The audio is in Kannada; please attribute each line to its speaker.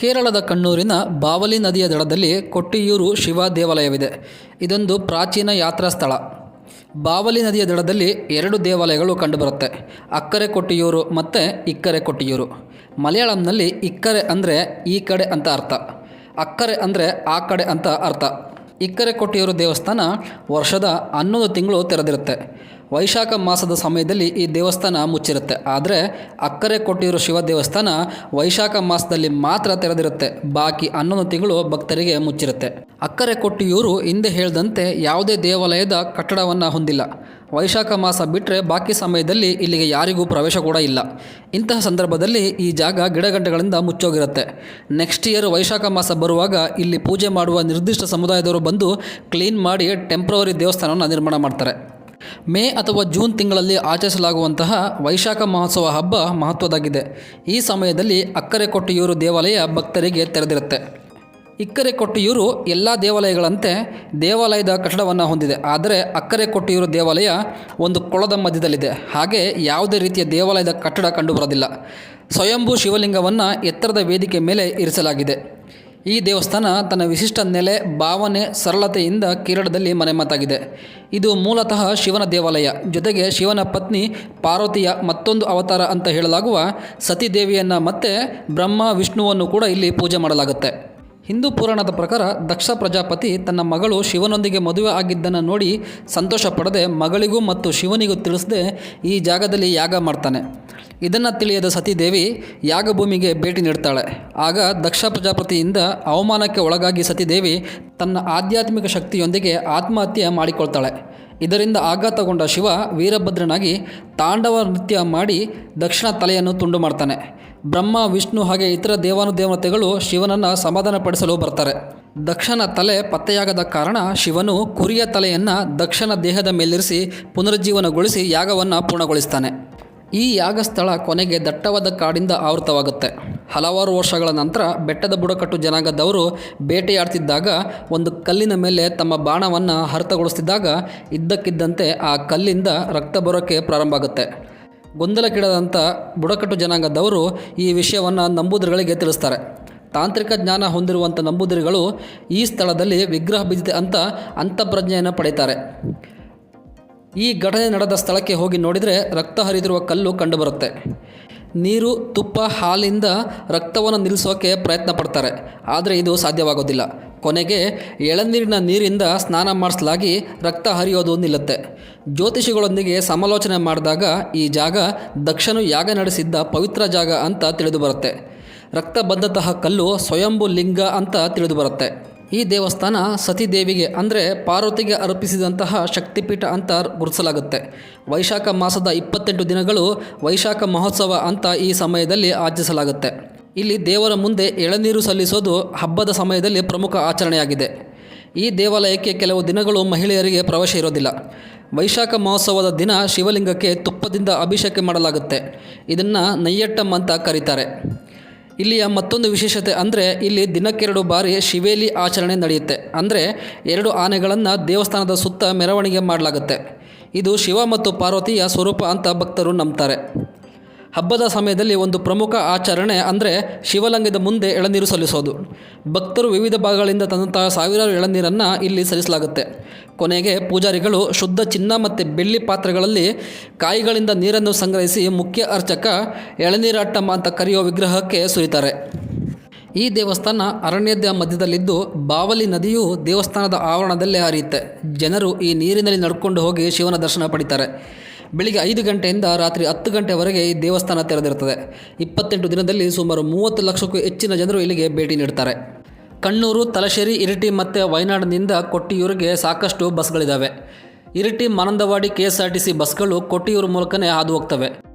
Speaker 1: ಕೇರಳದ ಕಣ್ಣೂರಿನ ಬಾವಲಿ ನದಿಯ ದಡದಲ್ಲಿ ಕೊಟ್ಟಿಯೂರು ಶಿವ ದೇವಾಲಯವಿದೆ. ಇದೊಂದು ಪ್ರಾಚೀನ ಯಾತ್ರಾ ಸ್ಥಳ. ಬಾವಲಿ ನದಿಯ ದಡದಲ್ಲಿ ಎರಡು ದೇವಾಲಯಗಳು ಕಂಡುಬರುತ್ತೆ. ಅಕ್ಕರೆ ಕೊಟ್ಟಿಯೂರು ಮತ್ತು ಇಕ್ಕರೆ ಕೊಟ್ಟಿಯೂರು. ಮಲಯಾಳಂನಲ್ಲಿ ಇಕ್ಕರೆ ಅಂದರೆ ಈ ಕಡೆ ಅಂತ ಅರ್ಥ. ಅಕ್ಕರೆ ಅಂದರೆ ಆ ಕಡೆ ಅಂತ ಅರ್ಥ. ಇಕ್ಕರೆ ಕೊಟ್ಟಿಯೂರು ದೇವಸ್ಥಾನ ವರ್ಷದ ಹನ್ನೊಂದು ತಿಂಗಳು ತೆರೆದಿರುತ್ತೆ. ವೈಶಾಖ ಮಾಸದ ಸಮಯದಲ್ಲಿ ಈ ದೇವಸ್ಥಾನ ಮುಚ್ಚಿರುತ್ತೆ. ಆದರೆ ಅಕ್ಕರೆ ಕೊಟ್ಟಿರೋ ಶಿವ ದೇವಸ್ಥಾನ ವೈಶಾಖ ಮಾಸದಲ್ಲಿ ಮಾತ್ರ ತೆರೆದಿರುತ್ತೆ. ಬಾಕಿ ಹನ್ನೊಂದು ತಿಂಗಳು ಭಕ್ತರಿಗೆ ಮುಚ್ಚಿರುತ್ತೆ. ಅಕ್ಕರೆ ಕೊಟ್ಟಿಯೂರು ಹಿಂದೆ ಹೇಳಿದಂತೆ ಯಾವುದೇ ದೇವಾಲಯದ ಕಟ್ಟಡವನ್ನು ಹೊಂದಿಲ್ಲ. ವೈಶಾಖ ಮಾಸ ಬಿಟ್ಟರೆ ಬಾಕಿ ಸಮಯದಲ್ಲಿ ಇಲ್ಲಿಗೆ ಯಾರಿಗೂ ಪ್ರವೇಶ ಕೂಡ ಇಲ್ಲ. ಇಂತಹ ಸಂದರ್ಭದಲ್ಲಿ ಈ ಜಾಗ ಗಿಡಗಂಟೆಗಳಿಂದ ಮುಚ್ಚೋಗಿರುತ್ತೆ. ನೆಕ್ಸ್ಟ್ ಇಯರ್ ವೈಶಾಖ ಮಾಸ ಬರುವಾಗ ಇಲ್ಲಿ ಪೂಜೆ ಮಾಡುವ ನಿರ್ದಿಷ್ಟ ಸಮುದಾಯದವರು ಬಂದು ಕ್ಲೀನ್ ಮಾಡಿ ಟೆಂಪ್ರವರಿ ದೇವಸ್ಥಾನವನ್ನು ನಿರ್ಮಾಣ ಮಾಡ್ತಾರೆ. ಮೇ ಅಥವಾ ಜೂನ್ ತಿಂಗಳಲ್ಲಿ ಆಚರಿಸಲಾಗುವಂತಹ ವೈಶಾಖ ಮಹೋತ್ಸವ ಹಬ್ಬ ಮಹತ್ವದಾಗಿದೆ. ಈ ಸಮಯದಲ್ಲಿ ಅಕ್ಕರೆ ಕೊಟ್ಟಿಯೂರು ದೇವಾಲಯ ಭಕ್ತರಿಗೆ ತೆರೆದಿರುತ್ತೆ. ಇಕ್ಕರೆ ಕೊಟ್ಟಿಯೂರು ಎಲ್ಲ ದೇವಾಲಯಗಳಂತೆ ದೇವಾಲಯದ ಕಟ್ಟಡವನ್ನು ಹೊಂದಿದೆ. ಆದರೆ ಅಕ್ಕರೆ ಕೊಟ್ಟಿಯೂರು ದೇವಾಲಯ ಒಂದು ಕೊಳದ ಮಧ್ಯದಲ್ಲಿದೆ. ಹಾಗೆ ಯಾವುದೇ ರೀತಿಯ ದೇವಾಲಯದ ಕಟ್ಟಡ ಕಂಡುಬರೋದಿಲ್ಲ. ಸ್ವಯಂಭೂ ಶಿವಲಿಂಗವನ್ನು ಎತ್ತರದ ವೇದಿಕೆ ಮೇಲೆ ಇರಿಸಲಾಗಿದೆ. ಈ ದೇವಸ್ಥಾನ ತನ್ನ ವಿಶಿಷ್ಟ ನೆಲೆ, ಭಾವನೆ, ಸರಳತೆಯಿಂದ ಕೇರಳದಲ್ಲಿ ಮನೆಮಾತಾಗಿದೆ ಇದು ಮೂಲತಃ ಶಿವನ ದೇವಾಲಯ. ಜೊತೆಗೆ ಶಿವನ ಪತ್ನಿ ಪಾರ್ವತಿಯ ಮತ್ತೊಂದು ಅವತಾರ ಅಂತ ಹೇಳಲಾಗುವ ಸತೀದೇವಿಯನ್ನು ಮತ್ತೆ ಬ್ರಹ್ಮ, ವಿಷ್ಣುವನ್ನು ಕೂಡ ಇಲ್ಲಿ ಪೂಜೆ ಮಾಡಲಾಗುತ್ತೆ. ಹಿಂದೂ ಪುರಾಣದ ಪ್ರಕಾರ ದಕ್ಷ ಪ್ರಜಾಪತಿ ತನ್ನ ಮಗಳು ಶಿವನೊಂದಿಗೆ ಮದುವೆ ಆಗಿದ್ದನ್ನು ನೋಡಿ ಸಂತೋಷ ಪಡದೆ ಮಗಳಿಗೂ ಮತ್ತು ಶಿವನಿಗೂ ತಿಳಿಸದೆ ಈ ಜಾಗದಲ್ಲಿ ಯಾಗ ಮಾಡ್ತಾನೆ. ಇದನ್ನು ತಿಳಿಯದ ಸತೀದೇವಿ ಯಾಗಭೂಮಿಗೆ ಭೇಟಿ ನೀಡ್ತಾಳೆ. ಆಗ ದಕ್ಷ ಪ್ರಜಾಪತಿಯಿಂದ ಅವಮಾನಕ್ಕೆ ಒಳಗಾಗಿ ಸತೀದೇವಿ ತನ್ನ ಆಧ್ಯಾತ್ಮಿಕ ಶಕ್ತಿಯೊಂದಿಗೆ ಆತ್ಮಹತ್ಯೆ ಮಾಡಿಕೊಳ್ತಾಳೆ. ಇದರಿಂದ ಆಘಾತಗೊಂಡ ಶಿವ ವೀರಭದ್ರನಾಗಿ ತಾಂಡವ ನೃತ್ಯ ಮಾಡಿ ದಕ್ಷಿಣ ತಲೆಯನ್ನು ತುಂಡು ಮಾಡ್ತಾನೆ. ಬ್ರಹ್ಮ, ವಿಷ್ಣು ಹಾಗೆ ಇತರ ದೇವಾನುದೇವತೆಗಳು ಶಿವನನ್ನು ಸಮಾಧಾನಪಡಿಸಲು ಬರ್ತಾರೆ. ದಕ್ಷನ ತಲೆ ಪತ್ತೆಯಾಗದ ಕಾರಣ ಶಿವನು ಕುರಿಯ ತಲೆಯನ್ನು ದಕ್ಷನ ದೇಹದ ಮೇಲಿರಿಸಿ ಪುನರುಜ್ಜೀವನಗೊಳಿಸಿ ಯಾಗವನ್ನು ಪೂರ್ಣಗೊಳಿಸ್ತಾನೆ. ಈ ಯಾಗಸ್ಥಳ ಕೊನೆಗೆ ದಟ್ಟವಾದ ಕಾಡಿಂದ ಆವೃತವಾಗುತ್ತೆ. ಹಲವಾರು ವರ್ಷಗಳ ನಂತರ ಬೆಟ್ಟದ ಬುಡಕಟ್ಟು ಜನಾಂಗದವರು ಬೇಟೆಯಾಡ್ತಿದ್ದಾಗ, ಒಂದು ಕಲ್ಲಿನ ಮೇಲೆ ತಮ್ಮ ಬಾಣವನ್ನು ಹರಿತಗೊಳಿಸ್ತಿದ್ದಾಗ, ಇದ್ದಕ್ಕಿದ್ದಂತೆ ಆ ಕಲ್ಲಿಂದ ರಕ್ತ ಬರೋಕ್ಕೆ ಪ್ರಾರಂಭ ಆಗುತ್ತೆ. ಗೊಂದಲಕ್ಕಿಡದಂಥ ಬುಡಕಟ್ಟು ಜನಾಂಗದವರು ಈ ವಿಷಯವನ್ನು ನಂಬೂದರಿಗಳಿಗೆ ತಿಳಿಸ್ತಾರೆ. ತಾಂತ್ರಿಕ ಜ್ಞಾನ ಹೊಂದಿರುವಂಥ ನಂಬೂದರಿಗಳು ಈ ಸ್ಥಳದಲ್ಲಿ ವಿಗ್ರಹ ಬಿದ್ದಿದೆ ಅಂತ ಅಂತಃಪ್ರಜ್ಞೆಯನ್ನು ಪಡೀತಾರೆ ಈ ಘಟನೆ ನಡೆದ ಸ್ಥಳಕ್ಕೆ ಹೋಗಿ ನೋಡಿದರೆ ರಕ್ತ ಹರಿದಿರುವ ಕಲ್ಲು ಕಂಡುಬರುತ್ತೆ ನೀರು, ತುಪ್ಪ, ಹಾಲಿಂದ ರಕ್ತವನ್ನು ನಿಲ್ಲಿಸೋಕೆ ಪ್ರಯತ್ನ ಪಡ್ತಾರೆ. ಆದರೆ ಇದು ಸಾಧ್ಯವಾಗೋದಿಲ್ಲ. ಕೊನೆಗೆ ಎಳನೀರಿನ ನೀರಿಂದ ಸ್ನಾನ ಮಾಡಿಸಲಾಗಿ ರಕ್ತ ಹರಿಯೋದು ನಿಲ್ಲುತ್ತೆ. ಜ್ಯೋತಿಷಿಗಳೊಂದಿಗೆ ಸಮಾಲೋಚನೆ ಮಾಡಿದಾಗ ಈ ಜಾಗ ದಕ್ಷನು ಯಾಗ ನಡೆಸಿದ್ದ ಪವಿತ್ರ ಜಾಗ ಅಂತ ತಿಳಿದು ಬರುತ್ತೆ. ರಕ್ತ ಬಂದಂತಹ ಕಲ್ಲು ಸ್ವಯಂಭು ಲಿಂಗ ಅಂತ ತಿಳಿದು ಬರುತ್ತೆ. ಈ ದೇವಸ್ಥಾನ ಸತಿದೇವಿಗೆ ಅಂದರೆ ಪಾರ್ವತಿಗೆ ಅರ್ಪಿಸಿದಂತಹ ಶಕ್ತಿಪೀಠ ಅಂತ ಗುರುತಿಸಲಾಗುತ್ತೆ. ವೈಶಾಖ ಮಾಸದ ಇಪ್ಪತ್ತೆಂಟು ದಿನಗಳು ವೈಶಾಖ ಮಹೋತ್ಸವ ಅಂತ ಈ ಸಮಯದಲ್ಲಿ ಆಚರಿಸಲಾಗುತ್ತೆ. ಇಲ್ಲಿ ದೇವರ ಮುಂದೆ ಎಳನೀರು ಸಲ್ಲಿಸೋದು ಹಬ್ಬದ ಸಮಯದಲ್ಲಿ ಪ್ರಮುಖ ಆಚರಣೆಯಾಗಿದೆ. ಈ ದೇವಾಲಯಕ್ಕೆ ಕೆಲವು ದಿನಗಳು ಮಹಿಳೆಯರಿಗೆ ಪ್ರವೇಶ ಇರೋದಿಲ್ಲ. ವೈಶಾಖ ಮಹೋತ್ಸವದ ದಿನ ಶಿವಲಿಂಗಕ್ಕೆ ತುಪ್ಪದಿಂದ ಅಭಿಷೇಕ ಮಾಡಲಾಗುತ್ತೆ. ಇದನ್ನು ನಯ್ಯಟ್ಟಂ ಅಂತ ಕರೀತಾರೆ. ಇಲ್ಲಿಯ ಮತ್ತೊಂದು ವಿಶೇಷತೆ ಅಂದರೆ ಇಲ್ಲಿ ದಿನಕ್ಕೆರಡು ಬಾರಿ ಶಿವೇಲಿ ಆಚರಣೆ ನಡೆಯುತ್ತೆ. ಅಂದರೆ ಎರಡು ಆನೆಗಳನ್ನು ದೇವಸ್ಥಾನದ ಸುತ್ತ ಮೆರವಣಿಗೆ ಮಾಡಲಾಗುತ್ತೆ. ಇದು ಶಿವ ಮತ್ತು ಪಾರ್ವತಿಯ ಸ್ವರೂಪ ಅಂತ ಭಕ್ತರು ನಂಬ್ತಾರೆ. ಹಬ್ಬದ ಸಮಯದಲ್ಲಿ ಒಂದು ಪ್ರಮುಖ ಆಚರಣೆ ಅಂದರೆ ಶಿವಲಿಂಗದ ಮುಂದೆ ಎಳನೀರು ಸಲ್ಲಿಸೋದು. ಭಕ್ತರು ವಿವಿಧ ಭಾಗಗಳಿಂದ ತಂದಂತಹ ಸಾವಿರಾರು ಎಳನೀರನ್ನು ಇಲ್ಲಿ ಸಲ್ಲಿಸಲಾಗುತ್ತೆ. ಕೊನೆಗೆ ಪೂಜಾರಿಗಳು ಶುದ್ಧ ಚಿನ್ನ ಮತ್ತು ಬೆಳ್ಳಿ ಪಾತ್ರೆಗಳಲ್ಲಿ ಕಾಯಿಗಳಿಂದ ನೀರನ್ನು ಸಂಗ್ರಹಿಸಿ ಮುಖ್ಯ ಅರ್ಚಕ ಎಳನೀರಾಟ್ಟಮ್ಮ ಅಂತ ಕರೆಯುವ ವಿಗ್ರಹಕ್ಕೆ ಸುರಿತಾರೆ. ಈ ದೇವಸ್ಥಾನ ಅರಣ್ಯದ ಮಧ್ಯದಲ್ಲಿದ್ದು ಬಾವಲಿ ನದಿಯು ದೇವಸ್ಥಾನದ ಆವರಣದಲ್ಲೇ ಹರಿಯುತ್ತೆ. ಜನರು ಈ ನೀರಿನಲ್ಲಿ ನಡ್ಕೊಂಡು ಹೋಗಿ ಶಿವನ ದರ್ಶನ ಪಡಿತಾರೆ. ಬೆಳಿಗ್ಗೆ ಐದು ಗಂಟೆಯಿಂದ ರಾತ್ರಿ ಹತ್ತು ಗಂಟೆವರೆಗೆ ಈ ದೇವಸ್ಥಾನ ತೆರೆದಿರುತ್ತದೆ. ಇಪ್ಪತ್ತೆಂಟು ದಿನದಲ್ಲಿ ಸುಮಾರು ಮೂವತ್ತು ಲಕ್ಷಕ್ಕೂ ಹೆಚ್ಚಿನ ಜನರು ಇಲ್ಲಿಗೆ ಭೇಟಿ ನೀಡ್ತಾರೆ. ಕಣ್ಣೂರು, ತಲಶೇರಿ, ಇರಿಟಿ ಮತ್ತು ವಯನಾಡಿನಿಂದ ಕೊಟ್ಟಿಯೂರಿಗೆ ಸಾಕಷ್ಟು ಬಸ್ಗಳಿದ್ದಾವೆ Iritty, Mananthavady K S R T C ಬಸ್ಗಳು ಕೊಟ್ಟಿಯೂರು ಮೂಲಕನೇ ಹಾದು ಹೋಗ್ತವೆ.